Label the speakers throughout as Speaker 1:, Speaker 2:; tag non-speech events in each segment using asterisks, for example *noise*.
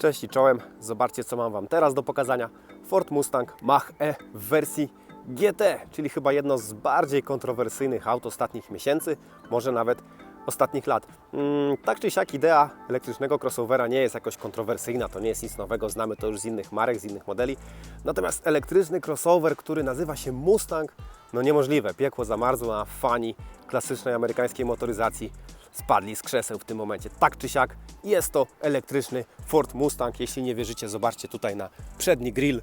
Speaker 1: Cześć i czołem. Zobaczcie, co mam Wam teraz do pokazania. Ford Mustang Mach-E w wersji GT, czyli chyba jedno z bardziej kontrowersyjnych aut ostatnich miesięcy, może nawet ostatnich lat. Mm, tak czy siak idea elektrycznego crossovera nie jest jakoś kontrowersyjna, to nie jest nic nowego, znamy to już z innych marek, z innych modeli. Natomiast elektryczny crossover, który nazywa się Mustang, no niemożliwe, piekło zamarzło, a fani klasycznej amerykańskiej motoryzacji spadli z krzeseł w tym momencie. Tak czy siak jest to elektryczny Ford Mustang. Jeśli nie wierzycie, zobaczcie tutaj na przedni grill.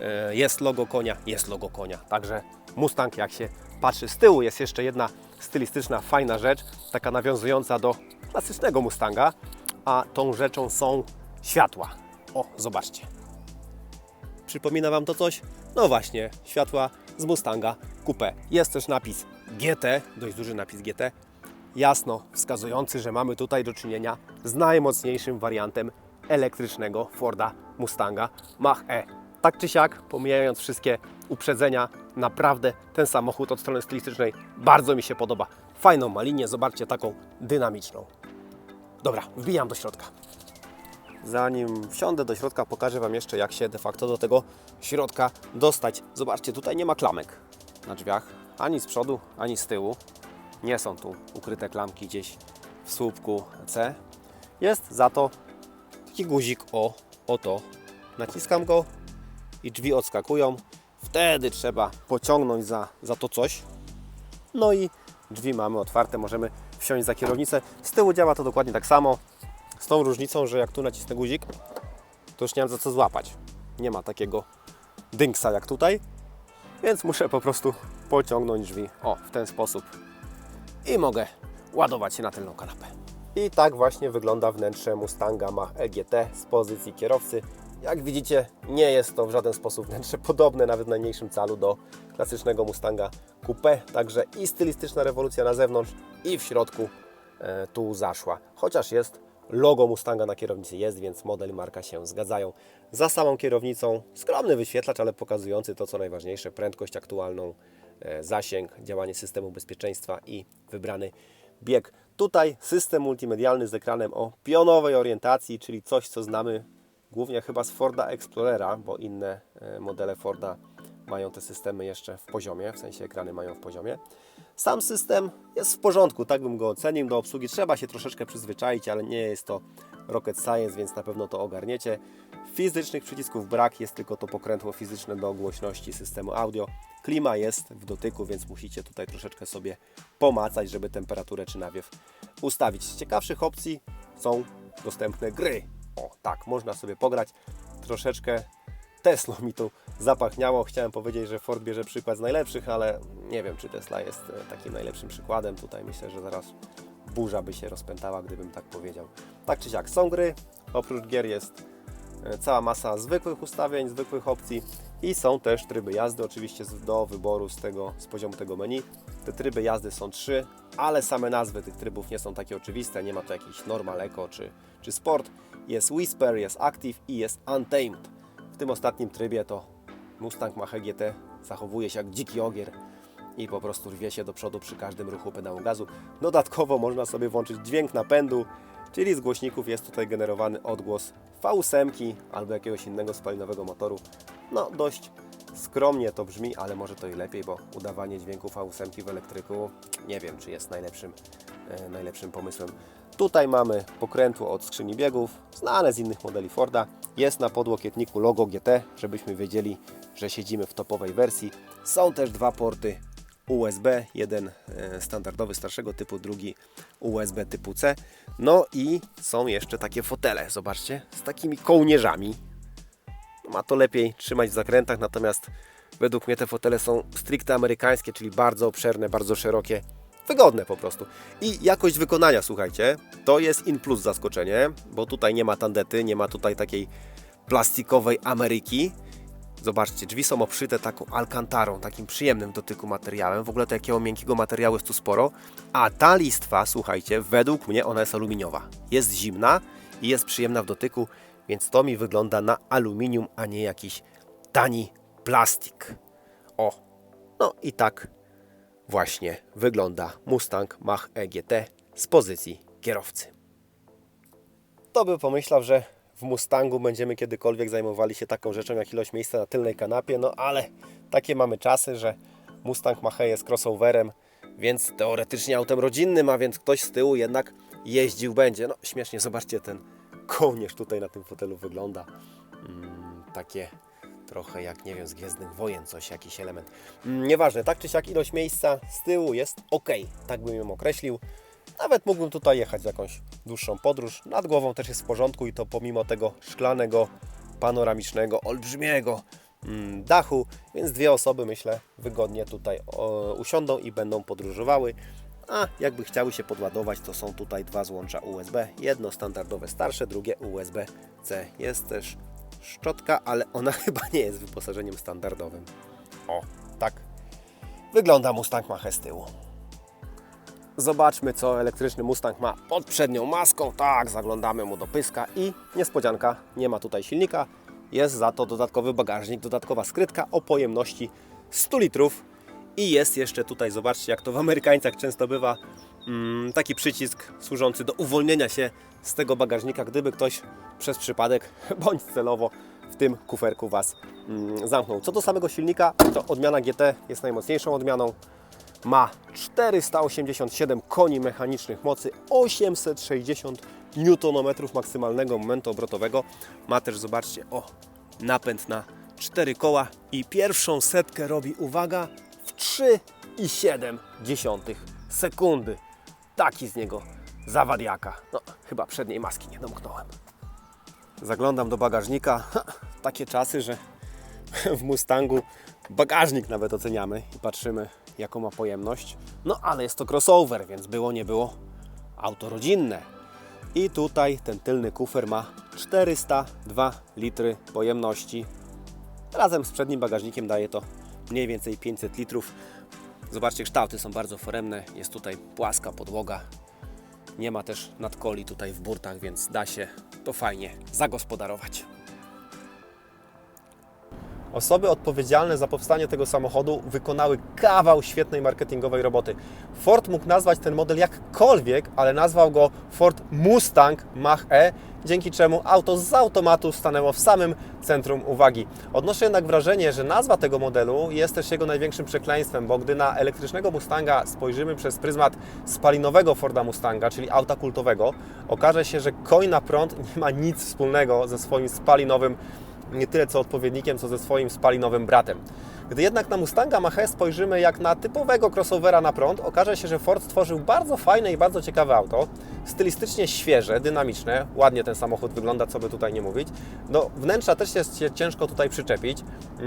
Speaker 1: E, Jest logo konia, jest logo konia. Także Mustang, jak się patrzy z tyłu, jest jeszcze jedna stylistyczna, fajna rzecz, taka nawiązująca do klasycznego Mustanga, a tą rzeczą są światła. O, zobaczcie. Przypomina Wam to coś? No właśnie, światła z Mustanga Coupe. Jest też napis GT, dość duży napis GT, jasno wskazujący, że mamy tutaj do czynienia z najmocniejszym wariantem elektrycznego Forda Mustanga Mach-E. Tak czy siak, pomijając wszystkie uprzedzenia, naprawdę ten samochód od strony stylistycznej bardzo mi się podoba. Fajną ma linię, zobaczcie, taką dynamiczną. Dobra, wbijam do środka. Zanim wsiądę do środka, pokażę Wam jeszcze, jak się de facto do tego środka dostać. Zobaczcie, tutaj nie ma klamek na drzwiach, ani z przodu, ani z tyłu. Nie są tu ukryte klamki gdzieś w słupku C. Jest za to taki guzik, o, oto. Naciskam go i drzwi odskakują. Wtedy trzeba pociągnąć za, za to coś. No i drzwi mamy otwarte, możemy wsiąść za kierownicę. Z tyłu działa to dokładnie tak samo. Z tą różnicą, że jak tu nacisnę guzik, to już nie mam za co złapać. Nie ma takiego dynksa jak tutaj, więc muszę po prostu pociągnąć drzwi. O, w ten sposób. I mogę ładować się na tylną kanapę. I tak właśnie wygląda wnętrze Mustanga Mach EGT z pozycji kierowcy. Jak widzicie, nie jest to w żaden sposób wnętrze podobne, nawet w najmniejszym calu, do klasycznego Mustanga Coupe. Także i stylistyczna rewolucja na zewnątrz, i w środku e, tu zaszła. Chociaż jest logo Mustanga na kierownicy jest, więc model i marka się zgadzają. Za samą kierownicą skromny wyświetlacz, ale pokazujący to, co najważniejsze, prędkość aktualną, e, zasięg, działanie systemu bezpieczeństwa i wybrany bieg. Tutaj system multimedialny z ekranem o pionowej orientacji, czyli coś, co znamy głównie chyba z Forda Explorera, bo inne e, modele Forda mają te systemy jeszcze w poziomie, w sensie ekrany mają w poziomie. Sam system jest w porządku, tak bym go ocenił. Do obsługi trzeba się troszeczkę przyzwyczaić, ale nie jest to rocket science, więc na pewno to ogarniecie. Fizycznych przycisków brak, jest tylko to pokrętło fizyczne do głośności systemu audio. Klima jest w dotyku, więc musicie tutaj troszeczkę sobie pomacać, żeby temperaturę czy nawiew ustawić. Z ciekawszych opcji są dostępne gry. O, tak, można sobie pograć. Troszeczkę Tesla mi tu zapachniało. Chciałem powiedzieć, że Ford bierze przykład z najlepszych, ale nie wiem, czy Tesla jest e, takim najlepszym przykładem. Tutaj myślę, że zaraz burza by się rozpętała, gdybym tak powiedział. Tak czy siak, są gry. Oprócz gier jest cała masa zwykłych ustawień, zwykłych opcji i są też tryby jazdy, oczywiście do wyboru z, tego, z poziomu tego menu. Te tryby jazdy są trzy, ale same nazwy tych trybów nie są takie oczywiste. Nie ma to jakiś normal, eco czy, czy sport. Jest whisper, jest active i jest untamed. W tym ostatnim trybie to Mustang Mach GT zachowuje się jak dziki ogier i po prostu rwie się do przodu przy każdym ruchu pedału gazu. Dodatkowo można sobie włączyć dźwięk napędu, czyli z głośników jest tutaj generowany odgłos V8 albo jakiegoś innego spalinowego motoru. No dość skromnie to brzmi, ale może to i lepiej, bo udawanie dźwięku V8 w elektryku nie wiem, czy jest najlepszym, e, najlepszym pomysłem. Tutaj mamy pokrętło od skrzyni biegów, znane z innych modeli Forda. Jest na podłokietniku logo GT, żebyśmy wiedzieli, że siedzimy w topowej wersji. Są też dwa porty USB, jeden e, standardowy starszego typu, drugi USB typu C. No i są jeszcze takie fotele, zobaczcie, z takimi kołnierzami. Ma to lepiej trzymać w zakrętach, natomiast według mnie te fotele są stricte amerykańskie, czyli bardzo obszerne, bardzo szerokie, wygodne po prostu. I jakość wykonania, słuchajcie, to jest in plus zaskoczenie, bo tutaj nie ma tandety, nie ma tutaj takiej plastikowej Ameryki. Zobaczcie, drzwi są obszyte taką alkantarą, takim przyjemnym dotyku materiałem. W ogóle takiego miękkiego materiału jest tu sporo. A ta listwa, słuchajcie, według mnie ona jest aluminiowa. Jest zimna i jest przyjemna w dotyku, więc to mi wygląda na aluminium, a nie jakiś tani plastik. O, no i tak właśnie wygląda Mustang Mach EGT z pozycji kierowcy. To by pomyślał, że w Mustangu będziemy kiedykolwiek zajmowali się taką rzeczą jak ilość miejsca na tylnej kanapie, no ale takie mamy czasy, że Mustang Mach-E jest crossoverem, więc teoretycznie autem rodzinnym, a więc ktoś z tyłu jednak jeździł będzie. No śmiesznie, zobaczcie ten kołnierz tutaj na tym fotelu wygląda. Mm, takie trochę jak, nie wiem, z Gwiezdnych Wojen coś, jakiś element. Mm, nieważne, tak czy siak ilość miejsca z tyłu jest ok, tak bym ją określił. Nawet mógłbym tutaj jechać jakąś dłuższą podróż. Nad głową też jest w porządku i to pomimo tego szklanego, panoramicznego, olbrzymiego mm, dachu, więc dwie osoby myślę wygodnie tutaj usiądą i będą podróżowały. A jakby chciały się podładować, to są tutaj dwa złącza USB. Jedno standardowe starsze, drugie USB-C. Jest też szczotka, ale ona *laughs* chyba nie jest wyposażeniem standardowym. O, tak wygląda Mustang Mach-E z tyłu. Zobaczmy, co elektryczny Mustang ma pod przednią maską. Tak, zaglądamy mu do pyska i niespodzianka, nie ma tutaj silnika. Jest za to dodatkowy bagażnik, dodatkowa skrytka o pojemności 100 litrów. I jest jeszcze tutaj, zobaczcie, jak to w Amerykańcach często bywa, mm, taki przycisk służący do uwolnienia się z tego bagażnika, gdyby ktoś przez przypadek *laughs* bądź celowo w tym kuferku Was mm, zamknął. Co do samego silnika, to odmiana GT jest najmocniejszą odmianą ma 487 koni mechanicznych mocy, 860 Nm maksymalnego momentu obrotowego. Ma też, zobaczcie, o, napęd na 4 koła i pierwszą setkę robi, uwaga, w 3,7 sekundy. Taki z niego zawadiaka. No, chyba przedniej maski nie domknąłem. Zaglądam do bagażnika. Ha, takie czasy, że *laughs* w Mustangu bagażnik nawet oceniamy i patrzymy, jaką ma pojemność. No ale jest to crossover, więc było nie było auto rodzinne. I tutaj ten tylny kufer ma 402 litry pojemności. Razem z przednim bagażnikiem daje to mniej więcej 500 litrów. Zobaczcie, kształty są bardzo foremne. Jest tutaj płaska podłoga. Nie ma też nadkoli tutaj w burtach, więc da się to fajnie zagospodarować. Osoby odpowiedzialne za powstanie tego samochodu wykonały kawał świetnej marketingowej roboty. Ford mógł nazwać ten model jakkolwiek, ale nazwał go Ford Mustang Mach-E, dzięki czemu auto z automatu stanęło w samym centrum uwagi. Odnoszę jednak wrażenie, że nazwa tego modelu jest też jego największym przekleństwem, bo gdy na elektrycznego Mustanga spojrzymy przez pryzmat spalinowego Forda Mustanga, czyli auta kultowego, okaże się, że koń na prąd nie ma nic wspólnego ze swoim spalinowym nie tyle co odpowiednikiem, co ze swoim spalinowym bratem. Gdy jednak na Mustanga Mach-E spojrzymy jak na typowego crossovera na prąd, okaże się, że Ford stworzył bardzo fajne i bardzo ciekawe auto, stylistycznie świeże, dynamiczne, ładnie ten samochód wygląda, co by tutaj nie mówić. Do wnętrza też się ciężko tutaj przyczepić,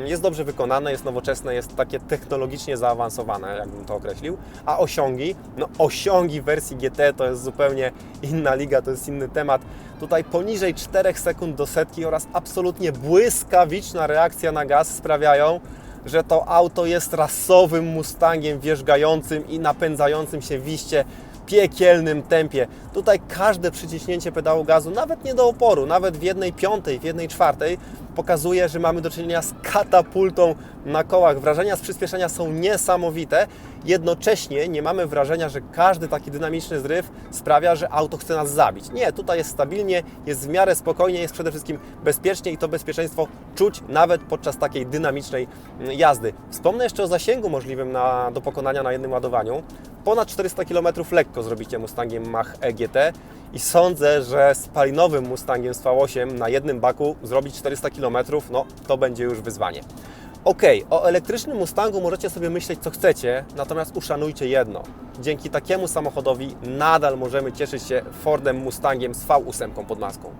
Speaker 1: jest dobrze wykonane, jest nowoczesne, jest takie technologicznie zaawansowane, jakbym to określił, a osiągi, no osiągi wersji GT to jest zupełnie inna liga, to jest inny temat. Tutaj poniżej 4 sekund do setki oraz absolutnie błyskawiczna reakcja na gaz sprawiają, że to auto jest rasowym Mustangiem wierzgającym i napędzającym się w iście piekielnym tempie. Tutaj każde przyciśnięcie pedału gazu, nawet nie do oporu, nawet w jednej piątej, w jednej czwartej, pokazuje, że mamy do czynienia z katapultą na kołach. Wrażenia z przyspieszenia są niesamowite. Jednocześnie nie mamy wrażenia, że każdy taki dynamiczny zryw sprawia, że auto chce nas zabić. Nie, tutaj jest stabilnie, jest w miarę spokojnie, jest przede wszystkim bezpiecznie i to bezpieczeństwo czuć nawet podczas takiej dynamicznej jazdy. Wspomnę jeszcze o zasięgu możliwym na, do pokonania na jednym ładowaniu. Ponad 400 km lekko zrobicie Mustangiem Mach EGT i sądzę, że spalinowym Mustangiem z V8 na jednym baku zrobić 400 km, no to będzie już wyzwanie. Ok, o elektrycznym Mustangu możecie sobie myśleć co chcecie, natomiast uszanujcie jedno. Dzięki takiemu samochodowi nadal możemy cieszyć się Fordem Mustangiem z V8 pod maską.